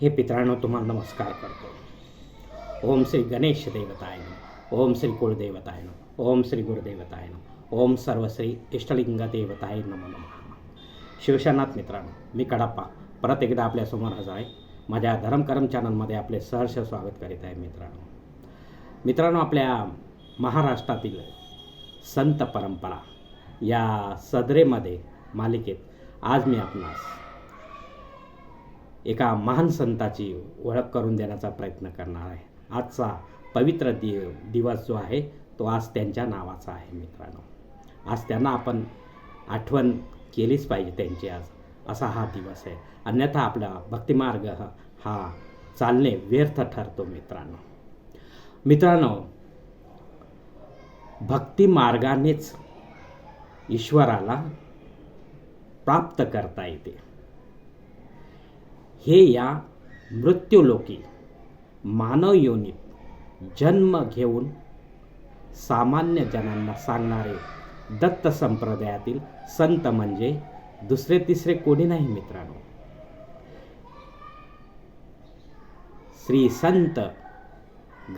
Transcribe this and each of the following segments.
हे पित्रांनो तुम्हाला नमस्कार करतो. ओम श्री गणेश देवताय ओम श्री कुळदेवताय ओम श्री गुरुदेवताय ओम सर्वश्री इष्टलिंग देवताय नमो नमः. शिवशनाथ मित्रांनो मी कडाप्पा परत एकदा आपल्यासमोर हजर आहे. माझ्या धर्मकर्म चॅनलमध्ये आपले सहर्ष स्वागत करीत आहे मित्रांनो. मित्रांनो आपल्या महाराष्ट्रातील संत परंपरा या सदरेमध्ये मालिकेत आज मी आपणास एका महान संताची ओळख करून देण्याचा प्रयत्न करणार आहे. आजचा पवित्र दि दिवस जो आहे तो आज त्यांच्या नावाचा आहे मित्रांनो. आज त्यांना आपण आठवण केलीच पाहिजे त्यांची आज. असा हा दिवस आहे. अन्यथा आपला भक्तिमार्ग हा- चालणे व्यर्थ ठरतो मित्रांनो. मित्रांनो भक्ती मार्गानेच ईश्वराला प्राप्त करता येते. हे या मृत्यूलोकी मानव योनीत जन्म घेऊन सामान्य जनांना सांगणारे दत्त संप्रदायातील संत म्हणजे दुसरे तिसरे कोणी नाही मित्रांनो. श्री संत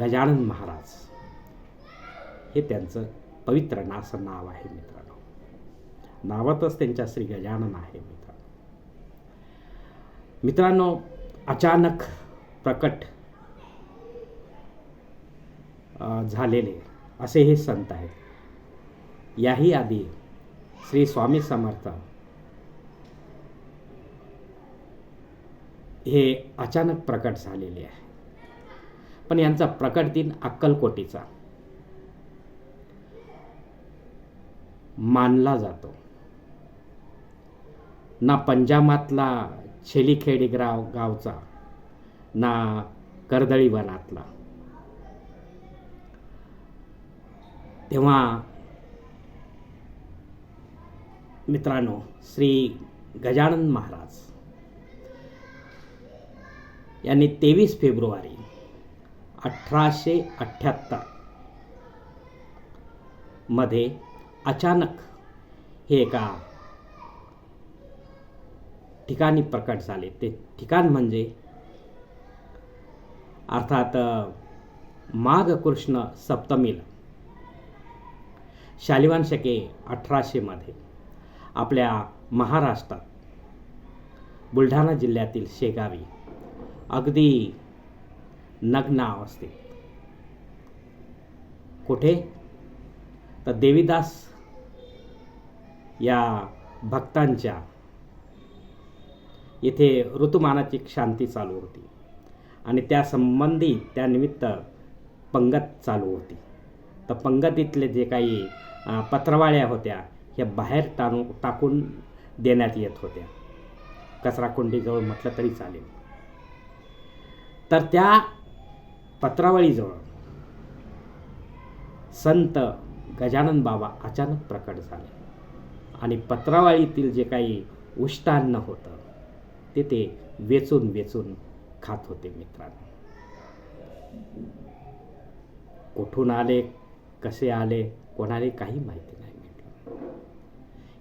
गजानन महाराज. हे त्यांचं पवित्र नासं नाव आहे मित्रांनो. नावातच त्यांच्या श्री गजानन आहे. मित्रांनो अचानक प्रकट झालेले असे हे संत आहेत. याही आधी श्री स्वामी समर्थ हे अचानक प्रकट झालेले आहे. पण यांचा प्रकट दिन अक्कलकोटीचा मानला जातो. ना पंजाबातला शेलीखेडी ग्राव गावचा ना कर्दळी वनातला. तेव्हा मित्रांनो श्री गजानन महाराज यांनी तेवीस फेब्रुवारी अठराशे अठ्ठ्याहत्तरमध्ये अचानक हे एका ठिकाणी प्रकट झाले. ते ठिकाण म्हणजे अर्थात माघ कृष्ण सप्तमीला शालिवान शके अठराशेमध्ये आपल्या महाराष्ट्रात बुलढाणा जिल्ह्यातील शेगावी अगदी नग्न अवस्थेत. कुठे? तर देवीदास या भक्तांच्या इथे ऋतुमानाची शांती चालू होती. आणि त्या संबंधी त्यानिमित्त पंगत चालू होती. तर पंगतीतले जे काही पत्रवाळ्या होत्या ह्या बाहेर टाणू टाकून देण्यात येत होत्या. कचराकुंडीजवळ म्हटलं तरी चालेल. तर त्या पत्रावळीजवळ संत गजानन बाबा अचानक प्रकट झाले. आणि पत्रावळीतील जे काही उष्टान्न होतं ते ते वेचून वेचून खात होते मित्रांनो. कुठून आले कसे आले कोणाला काही माहिती नाही मित्रांनो.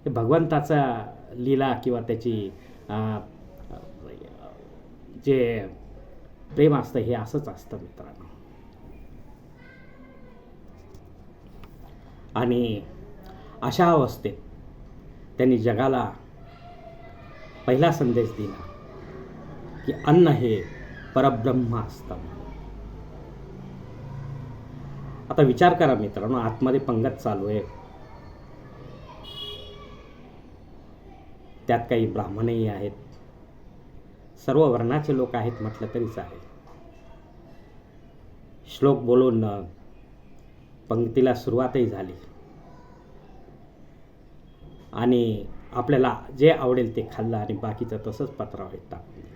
हे भगवंताचा लीला किंवा त्याची जे प्रेम असतं हे असंच असतं मित्रांनो. आणि अशा अवस्थेत त्यांनी जगाला पहिला संदेश दिला की अन्न हे परब्रह्म असतं. आता विचार करा मित्रांनो आतमध्ये पंगत चालू आहे. त्यात काही ब्राह्मणही आहेत. सर्व वर्णाचे लोक आहेत म्हटलं तरी चालेल श्लोक बोलून पंक्तीला सुरुवातही झाली. आणि आपल्याला जे आवडेल ते खाल्लं आणि बाकीचं तसंच पत्रावळीत टाकून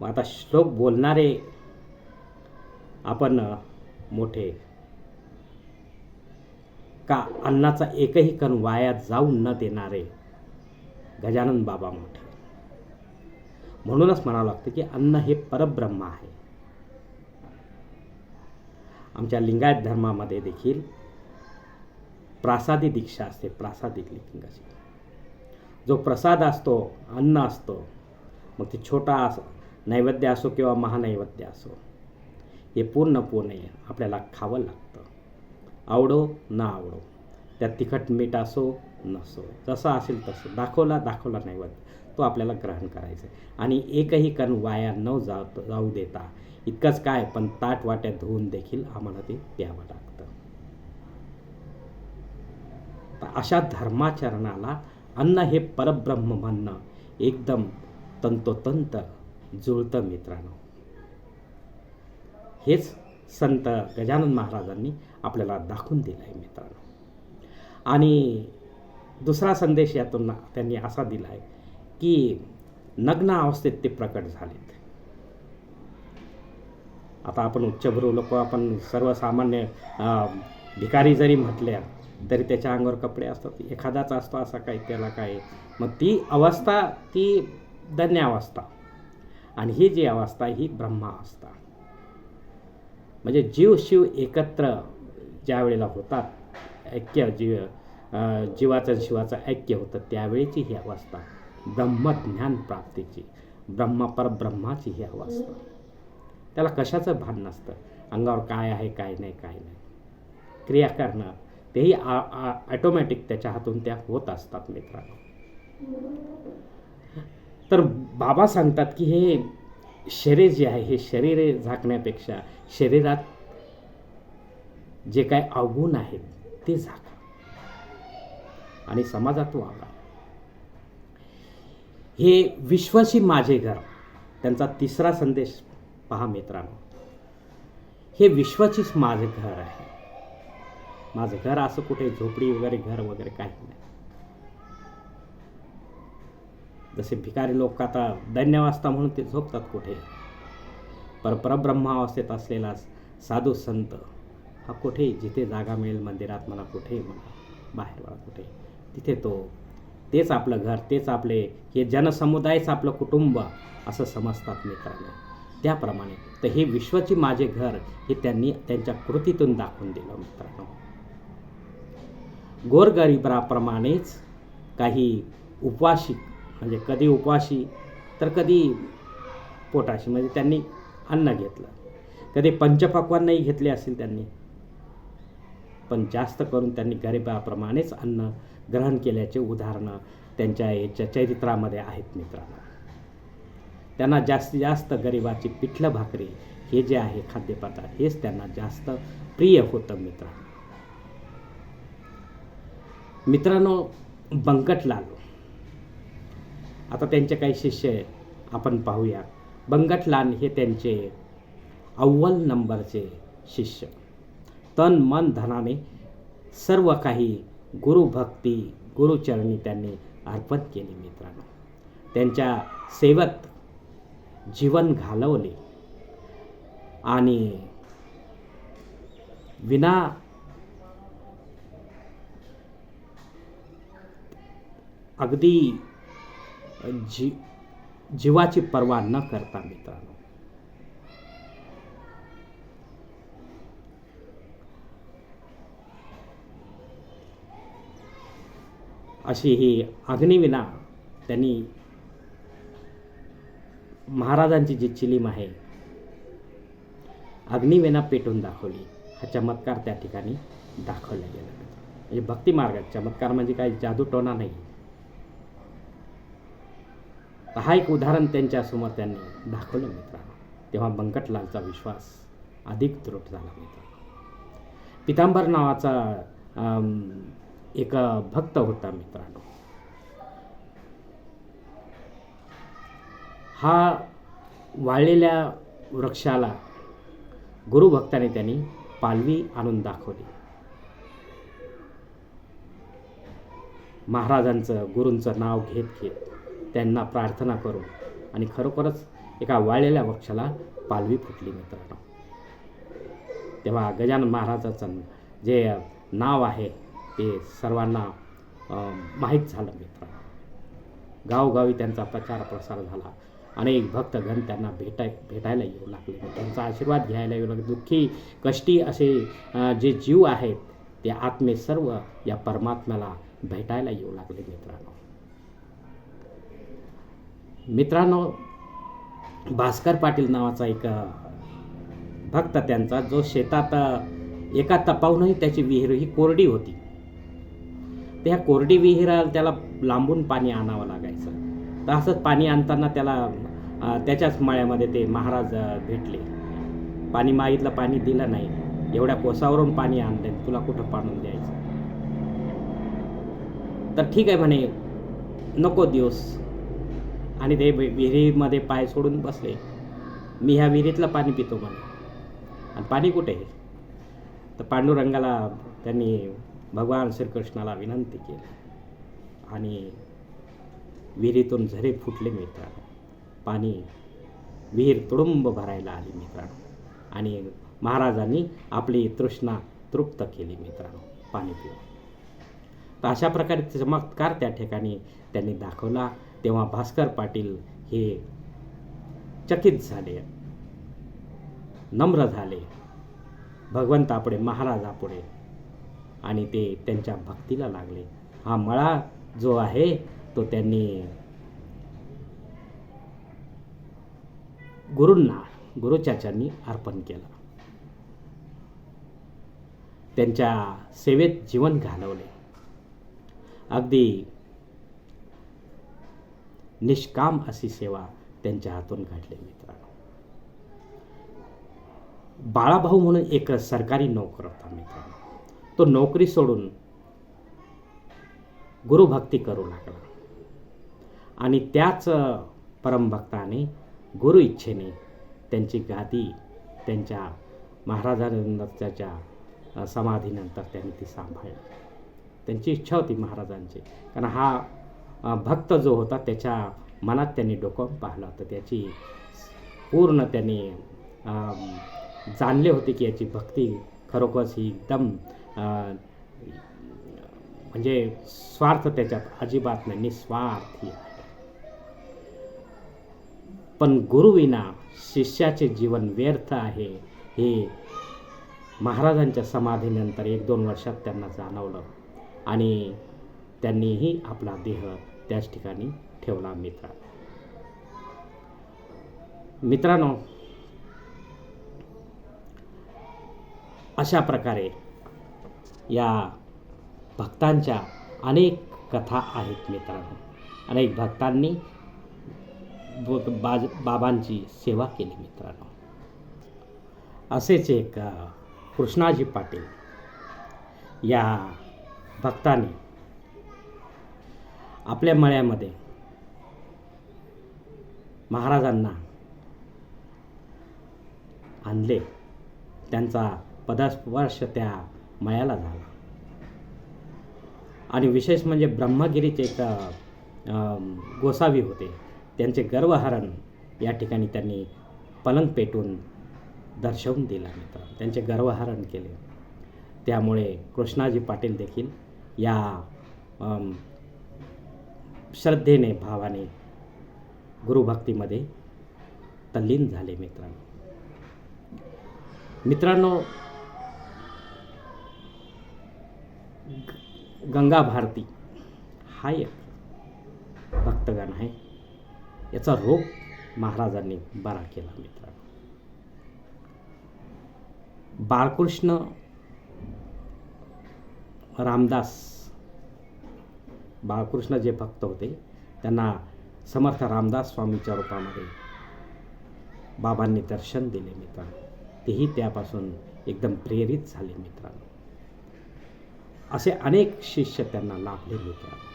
मग आता श्लोक बोलणारे आपण मोठे. का अन्नाचा एकही कण वाया जाऊ न देणारे गजानन बाबा मोठे. म्हणूनच म्हणावं लागतं की अन्न हे परब्रह्म आहे. आमच्या लिंगायत धर्मामध्ये देखील प्रासादी दीक्षा असते प्रासादिक लिंगाची जो प्रसाद असतो अन्न असतो मग ते छोटा असो नैवेद्य असो किंवा महानैवेद्य असो हे पूर्ण पूर्ण आपल्याला खावं लागतं. आवडो ना आवडो. त्यात तिखट मीठ असो नसो. जसं असेल तसं. दाखवला दाखवला नैवेद्य. तो आपल्याला ग्रहण करायचा आहे. आणि एकही कण वाया न जाऊ जाऊ देता इतकंच काय पण ताट वाट्या धुवून देखील आम्हाला ते द्यावं लागतं. तर अशा धर्माचरणाला अन्न हे परब्रह्म म्हणणं एकदम तंतोतंत जुळतं मित्रांनो. हेच संत गजानन महाराजांनी आपल्याला दाखवून दिलं आहे मित्रांनो. आणि दुसरा संदेश यातून त्यांनी असा दिला आहे की नग्न अवस्थेत ते प्रकट झालेत. आता आपण उच्चभ्रू लोक आपण सर्वसामान्य भिकारी जरी म्हटल्या तरी त्याच्या अंगावर कपडे असतात. एखादाच असतो असा काही त्याला काय मग ती अवस्था ती धन्य अवस्था. आणि ही जी अवस्था ही ब्रह्मावस्था. म्हणजे जीव शिव एकत्र ज्या वेळेला होतात ऐक्य जीव जीवाचं आणि शिवाचं ऐक्य होतं त्यावेळेची ही अवस्था. ब्रह्मज्ञान प्राप्तीची. ब्रह्म परब्रह्माची ही अवस्था. त्याला कशाचं भान नसतं. अंगावर काय आहे काय नाही काय नाही. क्रिया करणं तेही ॲटोमॅटिक त्याच्या हातून त्या होत असतात मित्रांनो. तर बाबा सांगतात की हे शरीर जे आहे हे शरीर झाकण्यापेक्षा शरीरात जे काय अवगुण आहेत ते झाका. आणि समाजात वागा. हे विश्वाशी माझे घर त्यांचा तिसरा संदेश पहा मित्रांनो. हे विश्वाचीच माझं घर आहे. माझं घर असं कुठे झोपडी वगैरे घर वगैरे काही नाही. जसे भिकारी लोक आता दैन्यवास्ता म्हणून ते झोपतात कुठे? पर परब्रह्मावस्थेत असलेला साधू संत हा कुठे? जिथे जागा मिळेल मंदिरात मला कुठे म्हणा बाहेर मला कुठे? तिथे तो तेच आपलं घर तेच आपले हे जनसमुदायच आपलं कुटुंब असं समजतात मित्रांनो. त्याप्रमाणे तर हे विश्वाची माझे घर हे त्यांनी त्यांच्या कृतीतून दाखवून दिलं मित्रांनो. गोरगरिबाप्रमाणेच काही उपवाशी म्हणजे कधी उपवाशी तर कधी पोटाशी म्हणजे त्यांनी अन्न घेतलं. कधी पंचपक्वांनाही घेतले असेल त्यांनी. पण जास्त करून त्यांनी गरिबाप्रमाणेच अन्न ग्रहण केल्याचे उदाहरणं त्यांच्या याच्या चरित्रामध्ये आहेत मित्रांनो. त्यांना जास्तीत जास्त गरिबाची पिठलं भाकरी हे जे आहे खाद्यपदार्थ हेच त्यांना जास्त प्रिय होतं मित्रांनो. मित्रांनो बंकटलाल आता त्यांचे काही शिष्य आहेत आपण पाहूया. बंगटलाल हे त्यांचे अव्वल नंबरचे शिष्य. तन मन धनाने सर्व काही गुरुभक्ती गुरुचरणी त्यांनी अर्पण केले मित्रांनो. त्यांच्या सेवत जीवन घालवले. आणि विना अगदी जी जीवाची पर्वा न करता मित्रांनो. अशी ही अग्निविना त्यांनी महाराजांची जी चिलीम आहे अग्निविना पेटून दाखवली. हा चमत्कार त्या ठिकाणी दाखवला गेला. म्हणजे भक्तिमार्गात चमत्कार म्हणजे काही जादूटोना नाही. तर हा एक उदाहरण त्यांच्यासमोर त्यांनी दाखवलं मित्रांनो. तेव्हा बंकटलालचा विश्वास अधिक दृढ झाला मित्रांनो. पितांबर नावाचा एक भक्त होता मित्रांनो. हा वाळलेल्या वृक्षाला गुरुभक्ताने त्यांनी पालवी आणून दाखवली. महाराजांचं गुरूंचं नाव घेत घेत त्यांना प्रार्थना करून आणि खरोखरच एका वाळलेल्या वृक्षाला पालवी फुटली मित्रांनो. तेव्हा गजानन महाराजाचं जे नाव आहे ते सर्वांना माहीत झालं मित्रांनो. गावोगावी त्यांचा प्रचार प्रसार झाला. अनेक भक्तगण त्यांना भेटाय भेटायला येऊ लागले. त्यांचा आशीर्वाद घ्यायला येऊ लागले. दुःखी कष्टी असे जे जीव आहेत ते आत्मे सर्व या परमात्म्याला भेटायला येऊ लागले मित्रांनो. मित्रांनो भास्कर पाटील नावाचा एक भक्त त्यांचा जो शेतात एका तपाहूनही त्याची विहीर ही कोरडी होती. त्या कोरडी विहिराला त्याला लांबून पाणी आणावं लागायचं. तर असंच पाणी आणताना त्याला त्याच्याच माळ्यामध्ये ते महाराज भेटले. पाणी माईतलं पाणी दिलं नाही. एवढ्या कोसावरून पाणी आणले तुला कुठं पाणून द्यायचं? तर ठीक आहे म्हणे नको दिवस. आणि ते विहिरीमध्ये पाय सोडून बसले. मी ह्या विहिरीतलं पाणी पितो म्हणे. आणि पाणी कुठे आहे? तर पांडुरंगाला त्यांनी भगवान श्रीकृष्णाला विनंती केली. आणि विहिरीतून झरे फुटले मित्रांनो. पाणी विहीर तुडुंब भरायला आली मित्रांनो. आणि महाराजांनी आपली तृष्णा तृप्त केली मित्रांनो पाणी पिऊन. तर अशा प्रकारे चमत्कार त्या ठिकाणी त्यांनी दाखवला. तेव्हा भास्कर पाटील हे चकित झाले. नम्र झाले. भगवंतापुढे महाराजापुढे आणि ते त्यांच्या भक्तीला लागले. हा मळा जो आहे तो त्यांनी गुरूंना गुरुचाचांनी अर्पण केला. त्यांच्या सेवेत जीवन घालवले. अगदी निष्काम अशी सेवा त्यांच्या हातून घडली मित्रांनो. बाळाभाऊ म्हणून एक सरकारी नोकर होता मित्रांनो. तो नोकरी सोडून गुरुभक्ती करू लागला. आणि त्याच परमभक्ताने गुरु इच्छेने त्यांची गादी त्यांच्या महाराजांच्या समाधीनंतर त्यांनी ती सांभाळली. त्यांची इच्छा होती महाराजांची. कारण हा भक्त जो होता त्याच्या मनात त्यांनी डोकावून पाहिलं होतं. त्याची पूर्ण त्यांनी जाणले होते की याची भक्ती खरोखरच ही एकदम म्हणजे स्वार्थ त्याच्यात अजिबात नाही निस्वार्थी पण गुरुविना शिष्याचे जीवन व्यर्थ आहे हे महाराजांच्या समाधीनंतर एक दोन वर्षात त्यांना जाणवलं. आणि त्यांनीही आपला देह त्याच ठिकाणी ठेवला मित्रा. मित्रांनो अशा प्रकारे या भक्तांच्या अनेक कथा आहेत मित्रांनो. अनेक भक्तांनी बाज बाबांची सेवा केली मित्रांनो. असेच एक कृष्णाजी पाटील या भक्ताने आपल्या मळ्यामध्ये. महाराजांना आणले. त्यांचा पदस्पर्श त्या मळ्याला झाला. आणि विशेष म्हणजे ब्रह्मगिरीचे एक गोसावी होते. त्यांचे गर्वहरण या ठिकाणी त्यांनी पलंग पेटून दर्शवून दिला मित्र त्यांचे गर्वहरण केले. त्यामुळे कृष्णाजी पाटील देखील या श्रद्धेने भावाने गुरुभक्तीमध्ये तल्लीन झाले मित्रांनो. मित्रांनो ग- गंगा भारती हा एक भक्तगण आहे. याचा रोग महाराजांनी बरा केला मित्रांनो. बाळकृष्ण रामदास बाळकृष्ण जे भक्त होते त्यांना समर्थ रामदास स्वामीच्या रूपामध्ये बाबांनी दर्शन दिले मित्रांनो. तेही त्यापासून एकदम प्रेरित झाले मित्रांनो. असे अनेक शिष्य त्यांना लाभले मित्रांनो.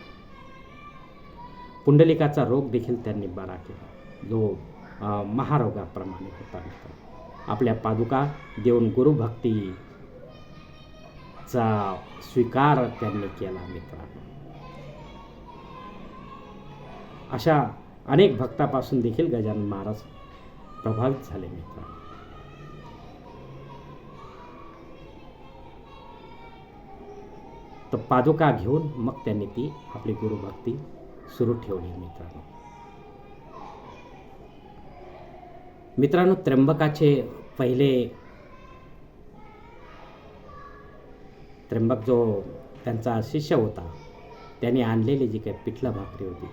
पुंडलिकाचा रोग देखील त्यांनी बरा केला. जो महारोगाप्रमाणे होता मित्रांनो. आपल्या पादुका देऊन गुरुभक्तीचा स्वीकार त्यांनी केला मित्रांनो. अशा अनेक भक्तापासून देखील गजानन महाराज प्रभावित झाले मित्रांनो. तर पादुका घेऊन मग त्यांनी ती आपली गुरुभक्ती सुरू ठेवली मित्रांनो. मित्रांनो त्र्यंबकाचे पहिले त्र्यंबक जो त्यांचा शिष्य होता त्याने आणलेली जी काही पिठलं भाकरी होती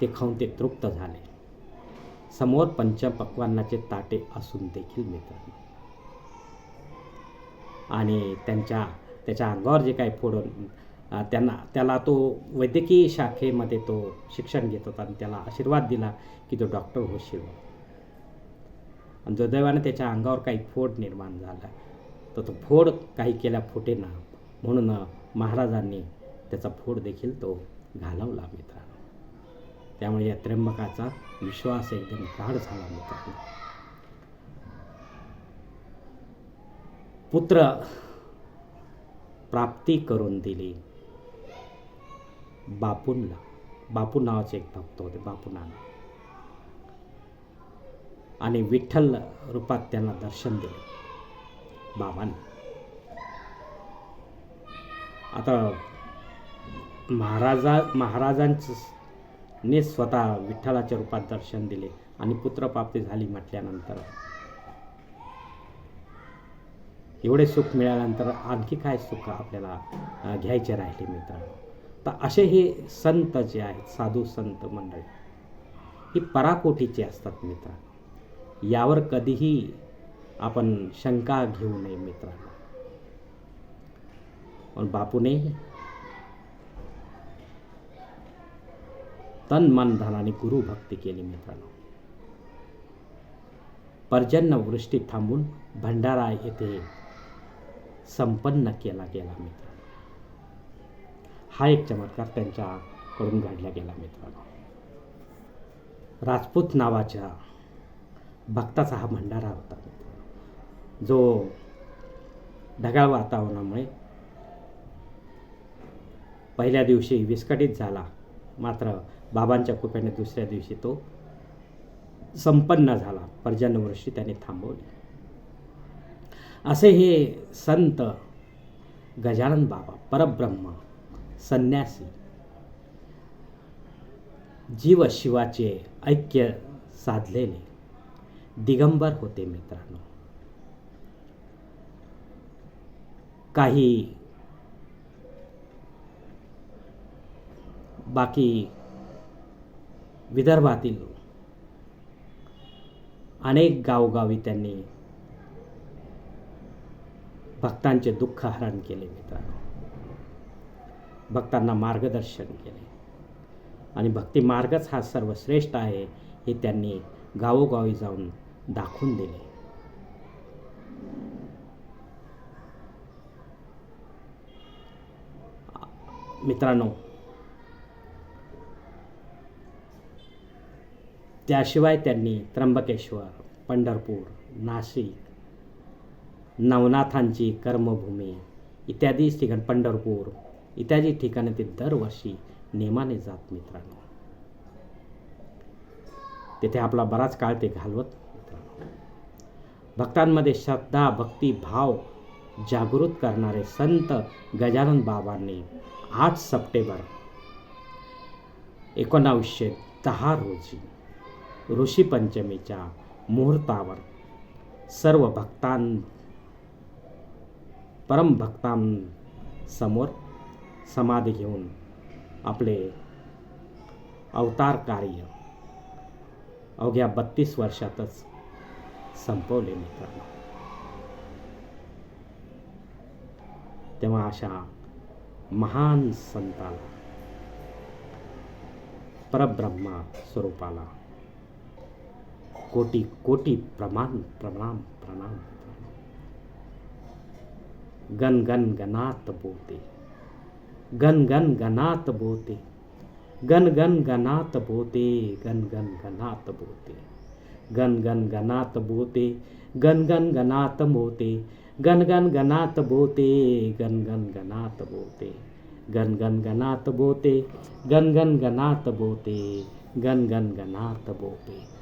ते खाऊन ते तृप्त झाले. समोर पंचपक्वान्नाचे ताटे असून देखील मित्रांनो आणि त्यांच्या त्याच्या अंगावर जे काही फोडून त्यांना त्याला तो वैद्यकीय शाखेमध्ये तो शिक्षण घेत होता आणि त्याला आशीर्वाद दिला की तो डॉक्टर होशील. आणि दुर्दैवाने त्याच्या अंगावर काही फोड निर्माण झाला. तर तो फोड काही केल्या फुटेना म्हणून महाराजांनी त्याचा फोड देखील तो घालवला मित्रांनो. त्यामुळे या त्र्यंबकाचा विश्वास एकदम गाढ झाला मित्रांनो. पुत्र प्राप्ती करून दिली. बापूंना बापू नावाचे एक भक्त होते बापू नाना. आणि विठ्ठल रूपात त्यांना दर्शन दिले. बाबांनी. आता महाराजा ने स्वतः विठ्ठलाच्या रूपात दर्शन दिले आणि पुत्रप्राप्ती झाली म्हटल्यानंतर. एवढे सुख मिळाल्यानंतर आणखी काय सुख आपल्याला घ्यायचे राहिले मित्रांनो? तर असे हे संत जे आहेत साधू संत मंडळी ही पराकोटीचे असतात मित्रांनो. यावर कधीही आपण शंका घेऊ नये मित्रांनो. पण बापूने तन मन धनाने गुरु भक्ती केली मित्रांनो. पर्जन्य वृष्टी थांबून भंडारा येथे संपन्न केला गेला मित्रांनो. हा एक चमत्कार त्यांच्याकडून घडला गेला मित्रांनो. राजपूत नावाच्या भक्ताचा हा भंडारा होता मित्रांनो. जो ढगाळ वातावरणामुळे पहिल्या दिवशी विस्कटीत झाला. मात्र बाबांच्या कृपेने दुसऱ्या दिवशी तो संपन्न झाला. पर्जन्यवृष्टी त्याने थांबवली. असे हे संत गजानन बाबा परब्रह्म संन्यासी जीव शिवाचे ऐक्य साधलेले दिगंबर होते मित्रांनो. काही बाकी विदर्भातील अनेक गावोगावी त्यांनी भक्तांचे दुःख हरण केले मित्रांनो. भक्तांना मार्गदर्शन केले. आणि भक्ती मार्गच हा सर्वश्रेष्ठ आहे हे त्यांनी गावोगावी जाऊन दाखवून दिले. मित्रांनो त्याशिवाय त्यांनी त्र्यंबकेश्वर पंढरपूर नाशिक नवनाथांची कर्मभूमी इत्यादी ठिकाण पंढरपूर इत्यादी ठिकाणी ते दरवर्षी नेमाने जात मित्रांनो. तिथे आपला बराच काळ ते घालवत मित्रांनो. भक्तांमध्ये श्रद्धा भक्ती भाव जागृत करणारे संत गजानन बाबांनी आठ सप्टेंबर एकोणावीसशे दहा रोजी ऋषीपंचमीच्या मुहूर्तावर सर्व भक्तां परमभक्तांसमोर समाधी घेऊन आपले अवतार कार्य अवघ्या बत्तीस वर्षातच संपवले मित्रांनो. तेव्हा अशा महान संताला परब्रह्मा स्वरूपाला कोटी कोटी प्रमाण प्रणाम प्रणाम गण गण गणात बोते गण गण गणात बोते गण गण गणात बोते गण गण गणात बोते गण गण गणात बोते गण गण गणात बोते गण गण गणात बोते गण गण गणात बोते गण गण गणात बोते गण गण गणात बोते गण गण गणात बोते